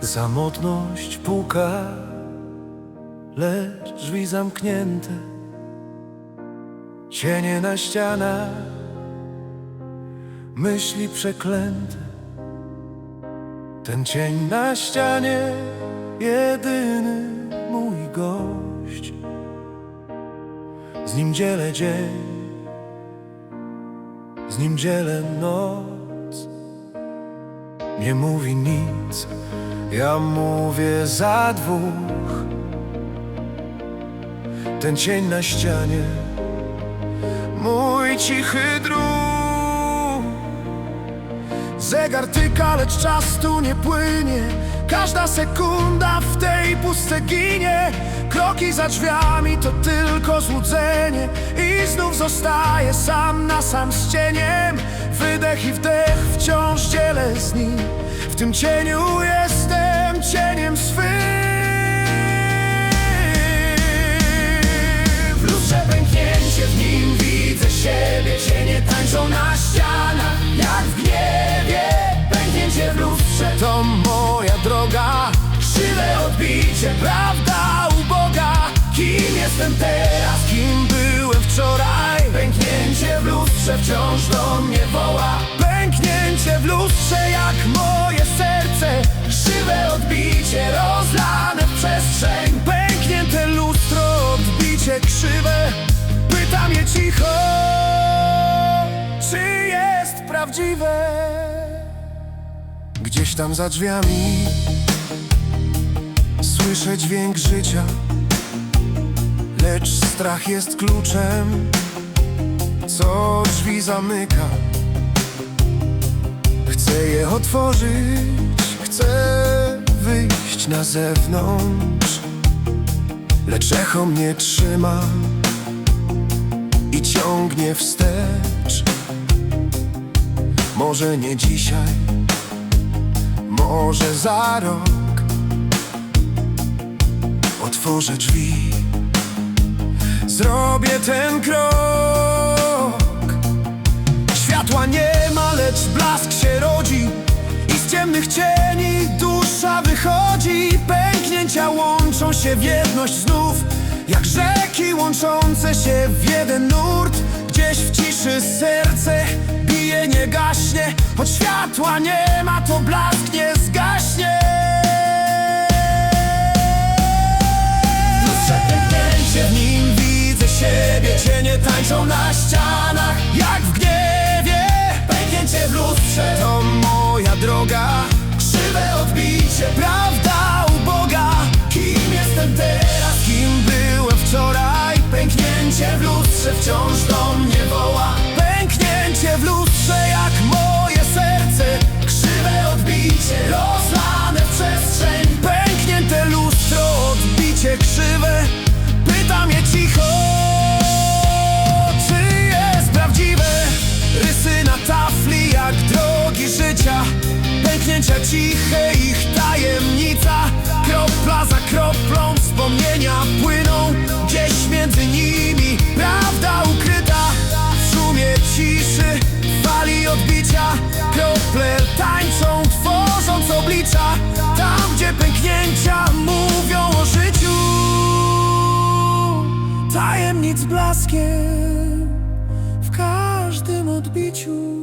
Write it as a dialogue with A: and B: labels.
A: Samotność puka, lecz drzwi zamknięte. Cienie na ścianach, myśli przeklęte. Ten cień na ścianie, jedyny mój gość. Z nim dzielę dzień, z nim dzielę noc. Nie mówi nic, ja mówię za dwóch. Ten cień na ścianie, mój cichy druh. Zegar tyka, lecz czas tu nie płynie. Każda sekunda w tej pustce ginie. Kroki za drzwiami to tylko złudzenie. I znów zostaję sam na sam z cieniem. Wydech i wdech wciąż dzielę z nim. W tym cieniu cieniem swym. W lustrze pęknięcie, w nim widzę siebie. Cienie tańczą na ścianach, jak w gniewie. Pęknięcie w lustrze to moja droga. Krzywe odbicie, prawda uboga Kim jestem teraz, kim byłem wczoraj? Pęknięcie w lustrze wciąż do mnie woła. Pęknięcie w lustrze jak moje rozlane w przestrzeń. Pęknięte lustro, odbicie krzywe. Pytam je cicho Czy jest prawdziwe? Gdzieś tam za drzwiami Słyszę dźwięk życia. Lecz strach jest kluczem Co drzwi zamyka. Chcę je otworzyć Chcę wyjść na zewnątrz Lecz echo mnie trzyma I ciągnie wstecz. Może nie dzisiaj Może za rok. Otworzę drzwi Zrobię ten krok. Światła nie ma, lecz blask się rodzi I z ciemnych cieni wychodzi Pęknięcia łączą się w jedność znów. Jak rzeki łączące się w jeden nurt Gdzieś w ciszy serce bije, nie gaśnie. Choć światła nie ma, to blask nie zgaśnie. Lustrze pęknięcie, w nim widzę siebie Cienie tańczą na ścianach, jak w gniewie. Pęknięcie w lustrze, to moja droga odbicie, prawda uboga Kim jestem teraz, kim byłem wczoraj? Pęknięcie w lustrze wciąż do mnie woła. Pęknięcie w lustrze, jak moje serce. Krzywe odbicie, rozlane w przestrzeń. Pęknięte lustro, odbicie krzywe. Pytam je cicho Czy jest prawdziwe? Rysy na tafli jak drogi życia. Pęknięcia ciche, wspomnienia płyną Gdzieś między nimi. Prawda ukryta W szumie ciszy, fali odbicia. Krople tańczą, tworząc oblicza. Tam, gdzie pęknięcia mówią o życiu. Tajemnic blaskiem w każdym odbiciu